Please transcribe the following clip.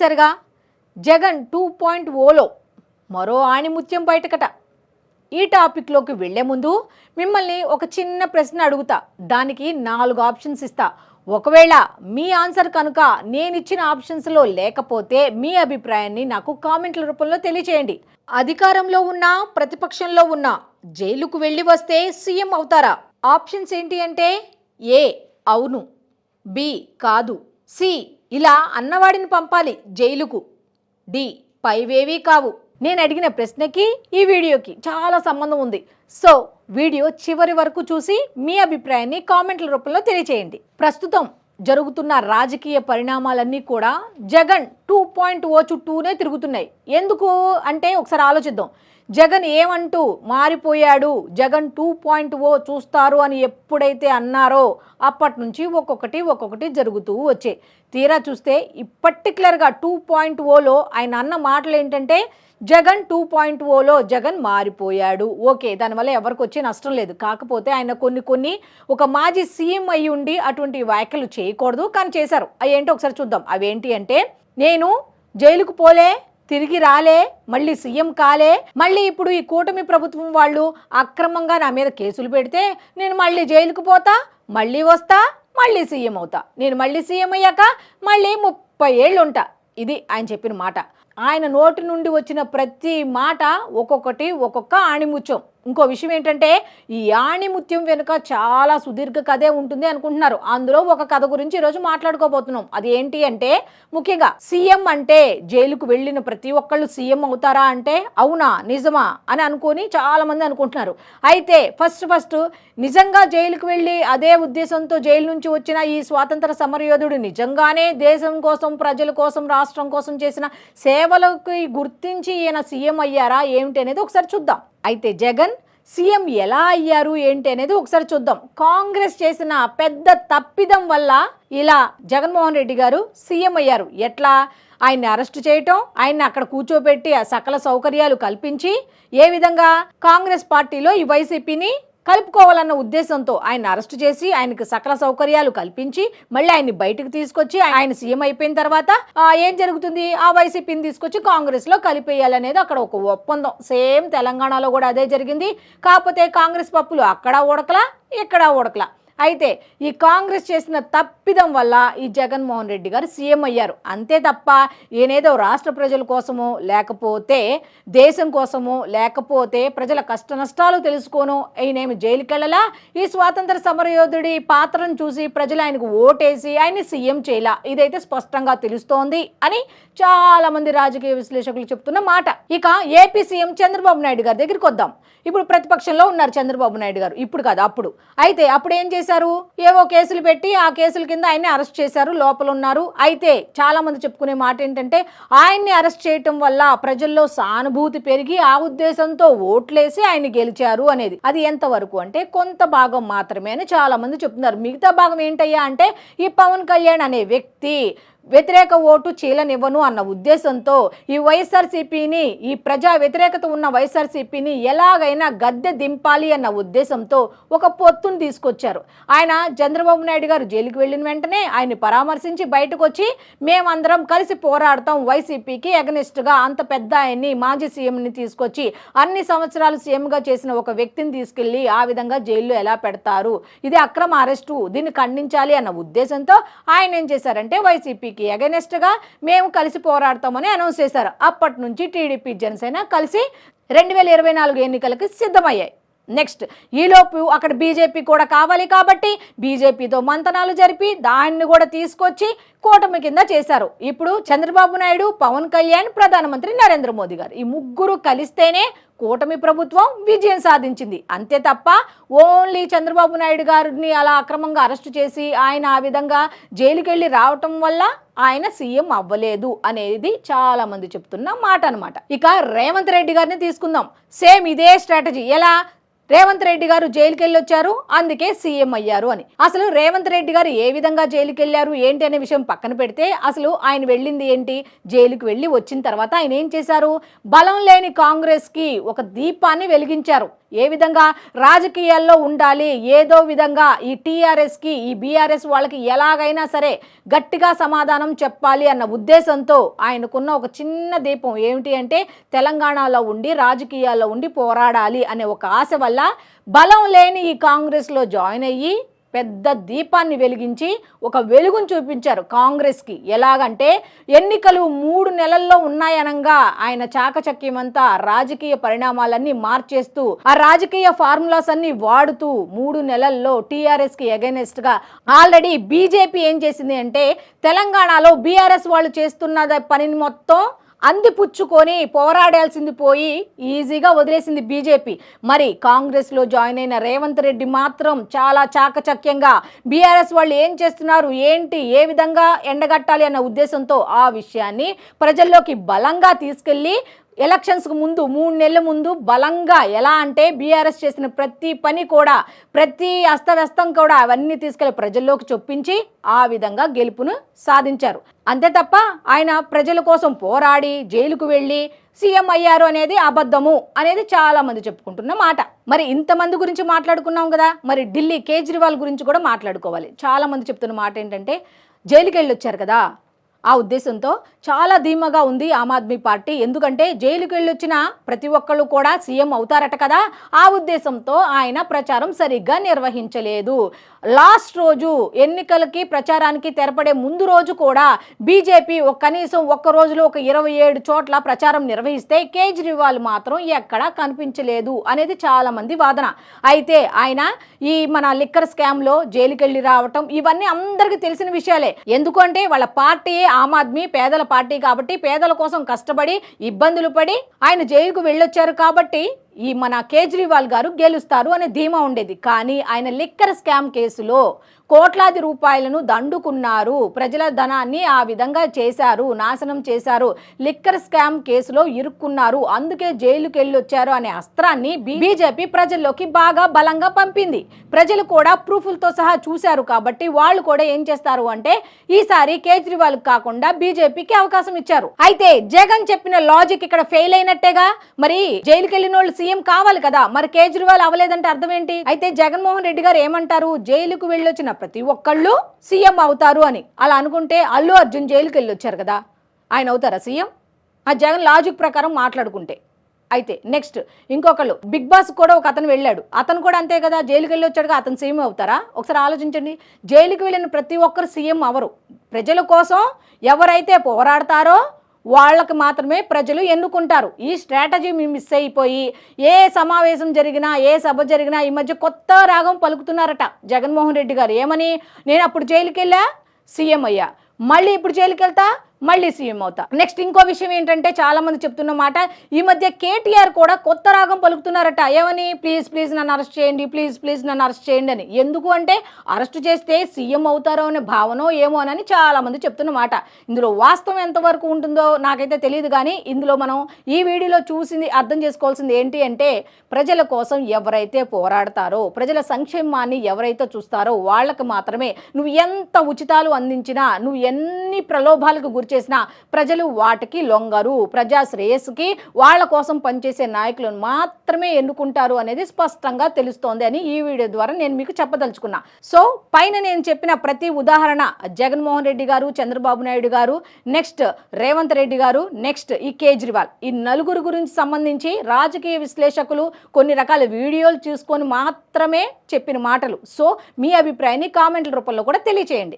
చూశారుగా? Jagan two point Ola మరో ఆణిముత్యం బయటకట. ఈ టాపిక్లోకి వెళ్ళే ముందు మిమ్మల్ని ఒక చిన్న ప్రశ్న అడుగుతా. దానికి నాలుగు ఆప్షన్స్ ఇస్తా. ఒకవేళ మీ ఆన్సర్ కనుక నేను ఇచ్చిన ఆప్షన్స్లో లేకపోతే మీ అభిప్రాయాన్ని నాకు కామెంట్ల రూపంలో తెలియచేయండి. అధికారంలో ఉన్నా ప్రతిపక్షంలో ఉన్నా జైలుకు వెళ్ళి వస్తే సీఎం అవుతారా? ఆప్షన్స్ ఏంటి అంటే ఏ అవును బి కాదు సి. ఇలా అన్నవాడిని పంపాలి జైలుకు. డి. పైవేవీ కావు. నేను అడిగిన ప్రశ్నకి ఈ వీడియోకి చాలా సంబంధం ఉంది. సో వీడియో చివరి వరకు చూసి మీ అభిప్రాయాన్ని కామెంట్ల రూపంలో తెలియచేయండి. ప్రస్తుతం జరుగుతున్న రాజకీయ పరిణామాలన్నీ కూడా జగన్ టూ పాయింట్ ఓ చుట్టూనే తిరుగుతున్నాయి. ఎందుకు? అంటే ఒకసారి ఆలోచిద్దాం. జగన్ ఏమంటూ మారిపోయాడు? జగన్ టూ పాయింట్ ఓ చూస్తారు అని ఎప్పుడైతే అన్నారో అప్పటి నుంచి ఒక్కొక్కటి ఒక్కొక్కటి జరుగుతూ వచ్చాయి తీరా చూస్తే పర్టికులర్గా టూ పాయింట్ ఓలో ఆయన అన్న మాటలు ఏంటంటే జగన్ టూ పాయింట్ ఓలో జగన్ మారిపోయాడు. ఓకే దానివల్ల ఎవరికి వచ్చే నష్టం లేదు. కాకపోతే ఆయన కొన్ని కొన్ని ఒక మాజీ సీఎం అయి ఉండి అటువంటి వ్యాఖ్యలు చేయకూడదు. కానీ చేశారు. అవి ఏంటో ఒకసారి చూద్దాం. అవేంటి అంటే నేను జైలుకు పోలే తిరిగి రాలే మళ్ళీ సీఎం కాలే మళ్ళీ ఇప్పుడు ఈ కూటమి ప్రభుత్వం వాళ్ళు అక్రమంగా నా మీద కేసులు పెడితే నేను మళ్ళీ జైలుకు పోతా మళ్ళీ వస్తా మళ్ళీ సీఎం అవుతా. నేను మళ్ళీ సీఎం అయ్యాక మళ్ళీ ముప్పై ఏళ్ళు ఉంటా. ఇది ఆయన చెప్పిన మాట. ఆయన నోటి నుండి వచ్చిన ప్రతి మాట ఒక్కొక్కటి ఒక్కొక్క ఆణిముత్యం. ఇంకో విషయం ఏంటంటే ఈ ఆణిముత్యం వెనుక చాలా సుదీర్ఘ కథే ఉంటుంది అనుకుంటున్నారు. అందులో ఒక కథ గురించి ఈరోజు మాట్లాడుకోబోతున్నాం. అది ఏంటి అంటే ముఖ్యంగా సీఎం అంటే జైలుకు వెళ్ళిన ప్రతి ఒక్కళ్ళు సీఎం అవుతారా అంటే అవునా నిజమా అని అనుకొని చాలా మంది అనుకుంటున్నారు. అయితే ఫస్ట్ ఫస్ట్ నిజంగా జైలుకు వెళ్ళి అదే ఉద్దేశంతో జైలు నుంచి వచ్చిన ఈ స్వాతంత్ర సమరయోధుడు నిజంగానే దేశం కోసం ప్రజల కోసం రాష్ట్రం కోసం చేసిన సేవలకి గుర్తించి ఈయన సీఎం అయ్యారా ఏమిటి అనేది ఒకసారి చూద్దాం. అయితే జగన్ సీఎం ఎలా అయ్యారు ఏంటి అనేది ఒకసారి చూద్దాం. కాంగ్రెస్ చేసిన పెద్ద తప్పిదం వల్ల ఇలా జగన్మోహన్ రెడ్డి గారు సీఎం అయ్యారు. ఎట్లా? ఆయన్ని అరెస్ట్ చేయటం ఆయన్ని అక్కడ కూర్చోబెట్టి ఆ సకల సౌకర్యాలు కల్పించి ఏ విధంగా కాంగ్రెస్ పార్టీలో ఈ వైసీపీని కలుపుకోవాలన్న ఉద్దేశంతో ఆయన అరెస్ట్ చేసి ఆయనకు సకల సౌకర్యాలు కల్పించి మళ్ళీ ఆయన్ని బయటకు తీసుకొచ్చి ఆయన సీఎం అయిపోయిన తర్వాత ఏం జరుగుతుంది? ఆ వైసీపీని తీసుకొచ్చి కాంగ్రెస్లో కలిపేయాలనేది అక్కడ ఒక ఒప్పందం. సేమ్ తెలంగాణలో కూడా అదే జరిగింది. కాకపోతే కాంగ్రెస్ పప్పులు అక్కడ ఉడకలా ఇక్కడ ఉడకలా. అయితే ఈ కాంగ్రెస్ చేసిన తప్పిదం వల్ల ఈ జగన్మోహన్ రెడ్డి గారు సీఎం అయ్యారు. అంతే తప్ప ఈయనేదో రాష్ట్ర ప్రజల కోసమో లేకపోతే దేశం కోసమో లేకపోతే ప్రజల కష్ట నష్టాలు తెలుసుకోను ఈయనేమి జైలుకి వెళ్ళలా ఈ స్వాతంత్ర సమరయోధుడి పాత్రను చూసి ప్రజలు ఆయనకు ఓటేసి ఆయన్ని సీఎం చేయలా? ఇదైతే స్పష్టంగా తెలుస్తోంది అని చాలా మంది రాజకీయ విశ్లేషకులు చెప్తున్న మాట. ఇక ఏపీ సీఎం చంద్రబాబు నాయుడు గారి దగ్గరికి వద్దాం. ఇప్పుడు ప్రతిపక్షంలో ఉన్నారు చంద్రబాబు నాయుడు గారు. ఇప్పుడు కాదు అప్పుడు. అయితే అప్పుడు ఏం చేశారు? ఏవో కేసులు పెట్టి ఆ కేసుల కింద ఆయన్ని అరెస్ట్ చేశారు లోపల ఉన్నారు అయితే చాలా మంది చెప్పుకునే మాట ఏంటంటే ఆయన్ని అరెస్ట్ చేయటం వల్ల ప్రజల్లో సానుభూతి పెరిగి ఆ ఉద్దేశంతో ఓట్లేసి ఆయన గెలిచారు అనేది. అది ఎంతవరకు అంటే కొంత భాగం మాత్రమే అని చాలా మంది చెప్తున్నారు. మిగతా భాగం ఏంటయ్యా అంటే ఈ పవన్ కళ్యాణ్ అనే వ్యక్తి వ్యతిరేక ఓటు చీలనివ్వను అన్న ఉద్దేశంతో ఈ వైఎస్ఆర్సీపీని ఈ ప్రజా వ్యతిరేకత ఉన్న వైఎస్ఆర్సీపీని ఎలాగైనా గద్దె దింపాలి అన్న ఉద్దేశంతో ఒక పొత్తును తీసుకొచ్చారు. ఆయన చంద్రబాబు నాయుడు గారు జైలుకి వెళ్ళిన వెంటనే ఆయన్ని పరామర్శించి బయటకు వచ్చి మేమందరం కలిసి పోరాడతాం వైసీపీకి ఎగనిస్ట్గా అంత పెద్ద ఆయన్ని మాజీ సీఎంని తీసుకొచ్చి అన్ని సంవత్సరాలు సీఎంగా చేసిన ఒక వ్యక్తిని తీసుకెళ్ళి ఆ విధంగా జైల్లో ఎలా పెడతారు? ఇది అక్రమ అరెస్టు దీన్ని ఖండించాలి అన్న ఉద్దేశంతో ఆయన ఏం చేశారంటే వైసీపీ టీడీపీకి అగెనెస్ట్గా మేము కలిసి పోరాడతామని అనౌన్స్ చేశారు. అప్పటి నుంచి టీడీపీ జనసేన కలిసి రెండు వేల ఇరవై నాలుగు ఎన్నికలకు సిద్ధమయ్యాయి. నెక్స్ట్ ఈలోపు అక్కడ బీజేపీ కూడా కావాలి కాబట్టి బీజేపీతో మంతనాలు జరిపి దాన్ని కూడా తీసుకొచ్చి కూటమి కింద చేశారు. ఇప్పుడు చంద్రబాబు నాయుడు పవన్ కళ్యాణ్ ప్రధానమంత్రి నరేంద్ర మోదీ గారు. ఈ ముగ్గురు కలిస్తేనే కూటమి ప్రభుత్వం విజయం సాధించింది. అంతే తప్ప ఓన్లీ చంద్రబాబు నాయుడు గారిని అలా అక్రమంగా అరెస్ట్ చేసి ఆయన ఆ విధంగా జైలుకి వెళ్ళి రావటం వల్ల ఆయన సీఎం అవ్వలేదు అనేది చాలా మంది చెప్తున్న మాట అనమాట ఇక రేవంత్ రెడ్డి గారిని తీసుకుందాం. సేమ్ ఇదే స్ట్రాటజీ. ఎలా? రేవంత్ రెడ్డి గారు జైలుకెళ్ళి వచ్చారు అందుకే సీఎం అయ్యారు అని. అసలు రేవంత్ రెడ్డి గారు ఏ విధంగా జైలుకి వెళ్ళారు ఏంటి అనే విషయం పక్కన పెడితే అసలు ఆయన వెళ్ళింది ఏంటి జైలుకి వెళ్ళి వచ్చిన తర్వాత ఆయన ఏం చేశారు? బలం లేని కాంగ్రెస్కి ఒక దీపాన్ని వెలిగించారు. ఏ విధంగా రాజకీయాల్లో ఉండాలి ఏదో విధంగా ఈ టీఆర్ఎస్కి ఈ బీఆర్ఎస్ వాళ్ళకి ఎలాగైనా సరే గట్టిగా సమాధానం చెప్పాలి అన్న ఉద్దేశంతో ఆయనకున్న ఒక చిన్న దీపం ఏమిటి అంటే తెలంగాణలో ఉండి రాజకీయాల్లో ఉండి పోరాడాలి అనే ఒక ఆశ వల్ల బలం లేని ఈ కాంగ్రెస్లో జాయిన్ అయ్యి పెద్ద దీపాన్ని వెలిగించి ఒక వెలుగును చూపించారు కాంగ్రెస్కి. ఎలాగంటే ఎన్నికలు మూడు నెలల్లో ఉన్నాయనంగా ఆయన చాకచక్యమంతా రాజకీయ పరిణామాలన్నీ మార్చేస్తూ ఆ రాజకీయ ఫార్ములాస్ అన్ని వాడుతూ మూడు నెలల్లో టీఆర్ఎస్కి ఎగెనెస్ట్గా ఆల్రెడీ బీజేపీ ఏం చేసింది అంటే తెలంగాణలో బీఆర్ఎస్ వాళ్ళు చేస్తున్న పనిని మొత్తం అందిపుచ్చుకొని పోరాడాల్సింది పోయి ఈజీగా వదిలేసింది బీజేపీ. మరి కాంగ్రెస్లో జాయిన్ అయిన రేవంత్ రెడ్డి మాత్రం చాలా చాకచక్యంగా బీఆర్ఎస్ వాళ్ళు ఏం చేస్తున్నారు ఏంటి ఏ విధంగా ఎండగట్టాలి అన్న ఉద్దేశంతో ఆ విషయాన్ని ప్రజల్లోకి బలంగా తీసుకెళ్ళి ఎలక్షన్స్కు ముందు మూడు నెలల ముందు బలంగా ఎలా అంటే బీఆర్ఎస్ చేసిన ప్రతి పని కూడా ప్రతి అస్తవ్యస్తం కూడా అవన్నీ తీసుకెళ్ళి ప్రజల్లోకి చొప్పించి ఆ విధంగా గెలుపును సాధించారు. అంతే తప్ప ఆయన ప్రజల కోసం పోరాడి జైలుకు వెళ్ళి సీఎం అయ్యారు అనేది అబద్ధము అనేది చాలా మంది చెప్పుకుంటున్న మాట. మరి ఇంతమంది గురించి మాట్లాడుకున్నాం కదా మరి ఢిల్లీ కేజ్రీవాల్ గురించి కూడా మాట్లాడుకోవాలి. చాలా మంది చెప్తున్న మాట ఏంటంటే జైలుకి వెళ్ళొచ్చారు కదా ఆ ఉద్దేశంతో చాలా ధీమాగా ఉంది ఆమ్ ఆద్మీ పార్టీ. ఎందుకంటే జైలుకి వెళ్ళొచ్చిన ప్రతి ఒక్కళ్ళు కూడా సీఎం అవుతారట కదా. ఆ ఉద్దేశంతో ఆయన ప్రచారం సరిగ్గా నిర్వహించలేదు. లాస్ట్ రోజు ఎన్నికలకి ప్రచారానికి తెరపడే ముందు రోజు కూడా బీజేపీ ఒక కనీసం ఒక్క రోజులో ఒక ఇరవై ఏడు చోట్ల ప్రచారం నిర్వహిస్తే కేజ్రీవాల్ మాత్రం ఎక్కడా కనిపించలేదు అనేది చాలామంది వాదన. అయితే ఆయన ఈ మన లిక్కర్ స్కామ్లో జైలుకి వెళ్ళి రావటం ఇవన్నీ అందరికీ తెలిసిన విషయాలే. ఎందుకంటే వాళ్ళ పార్టీ ఆమ్ ఆద్మీ పేదల పార్టీ కాబట్టి పేదల కోసం కష్టపడి ఇబ్బందులు పడి ఆయన జైలుకు వెళ్ళొచ్చారు కాబట్టి ఈ మన కేజ్రీవాల్ గారు గెలుస్తారు అనే ధీమా ఉండేది. కానీ ఆయన లిక్కర్ స్కామ్ కేసులో కోట్లాది రూపాయలను దండుకున్నారు. ప్రజల ధనాన్ని ఆ విధంగా చేశారు నాశనం చేశారు లిక్కర్ స్కామ్ కేసులో ఇరుక్కున్నారు. అందుకే జైలుకి వెళ్ళి వచ్చారు అనే అస్త్రాన్ని బీజేపీ ప్రజల్లోకి బాగా బలంగా పంపింది. ప్రజలు కూడా ప్రూఫ్లతో సహా చూశారు కాబట్టి వాళ్ళు కూడా ఏం చేస్తారు అంటే ఈసారి కేజ్రీవాల్ కాకుండా బీజేపీకి అవకాశం ఇచ్చారు. అయితే జగన్ చెప్పిన లాజిక్ ఇక్కడ ఫెయిల్ అయినట్టేగా? మరి జైలుకి వెళ్ళిన వాళ్ళు సీఎం కావాలి కదా? మరి కేజ్రీవాల్ అవ్వలేదంటే అర్థం ఏంటి? అయితే జగన్మోహన్ రెడ్డి గారు ఏమంటారు? జైలుకు వెళ్ళొచ్చిన ప్రతి ఒక్కళ్ళు సీఎం అవుతారు అని. అలా అనుకుంటే అల్లు అర్జున్ జైలుకి వెళ్ళొచ్చారు కదా? ఆయన అవుతారా సీఎం? ఆ జగన్ లాజిక్ ప్రకారం మాట్లాడుకుంటే. అయితే నెక్స్ట్ ఇంకొకళ్ళు. బిగ్ బాస్ కూడా ఒక అతను వెళ్ళాడు. అతను కూడా అంతే కదా? జైలుకి వెళ్ళి వచ్చాడుగా అతను సీఎం అవుతారా? ఒకసారి ఆలోచించండి. జైలుకి వెళ్ళిన ప్రతి ఒక్కరు సీఎం అవరు. ప్రజల కోసం ఎవరైతే పోరాడతారో వాళ్ళకి మాత్రమే ప్రజలు ఎన్నుకుంటారు. ఈ స్ట్రాటజీ మేము మిస్ అయిపోయి ఏ సమావేశం జరిగినా ఏ సభ జరిగినా ఈ మధ్య కొత్త రాగం పలుకుతున్నారట జగన్మోహన్ రెడ్డి గారు. ఏమని? నేను అప్పుడు జైలుకి వెళ్ళా సీఎం అయ్యా. మళ్ళీ ఇప్పుడు జైలుకి వెళ్తా మళ్ళీ సీఎం అవుతా. నెక్స్ట్ ఇంకో విషయం ఏంటంటే చాలా మంది చెప్తున్న మాట ఈ మధ్య కేటీఆర్ కూడా కొత్త రాగం పలుకుతున్నారట. ఏమని? ప్లీజ్ ప్లీజ్ నన్ను అరెస్ట్ చేయండి ప్లీజ్ ప్లీజ్ నన్ను అరెస్ట్ చేయండి అని. ఎందుకు అంటే అరెస్ట్ చేస్తే సీఎం అవుతారో అనే భావనో ఏమో అని చాలా మంది చెప్తున్న మాట. ఇందులో వాస్తవం ఎంతవరకు ఉంటుందో నాకైతే తెలియదు కానీ ఇందులో మనం ఈ వీడియోలో చూసింది అర్థం చేసుకోవాల్సింది ఏంటి అంటే ప్రజల కోసం ఎవరైతే పోరాడతారో ప్రజల సంక్షేమాన్ని ఎవరైతే చూస్తారో వాళ్ళకి మాత్రమే నువ్వు ఎంత ఉచితాలు అందించినా నువ్వు ఎన్ని ప్రలోభాలకు గురి చేసిన ప్రజలు వాటికి లొంగరు. ప్రజా శ్రేయస్సుకి వాళ్ళ కోసం పనిచేసే నాయకులను మాత్రమే ఎన్నుకుంటారు అనేది స్పష్టంగా తెలుస్తోంది అని ఈ వీడియో ద్వారా నేను మీకు చెప్పదలుచుకున్నా. సో పైన నేను చెప్పిన ప్రతి ఉదాహరణ జగన్మోహన్ రెడ్డి గారు చంద్రబాబు నాయుడు గారు నెక్స్ట్ రేవంత్ రెడ్డి గారు నెక్స్ట్ ఈ కేజ్రీవాల్. ఈ నలుగురు గురించి సంబంధించి రాజకీయ విశ్లేషకులు కొన్ని రకాల వీడియోలు చూసుకొని మాత్రమే చెప్పిన మాటలు. సో మీ అభిప్రాయాన్ని కామెంట్ల రూపంలో కూడా తెలియచేయండి.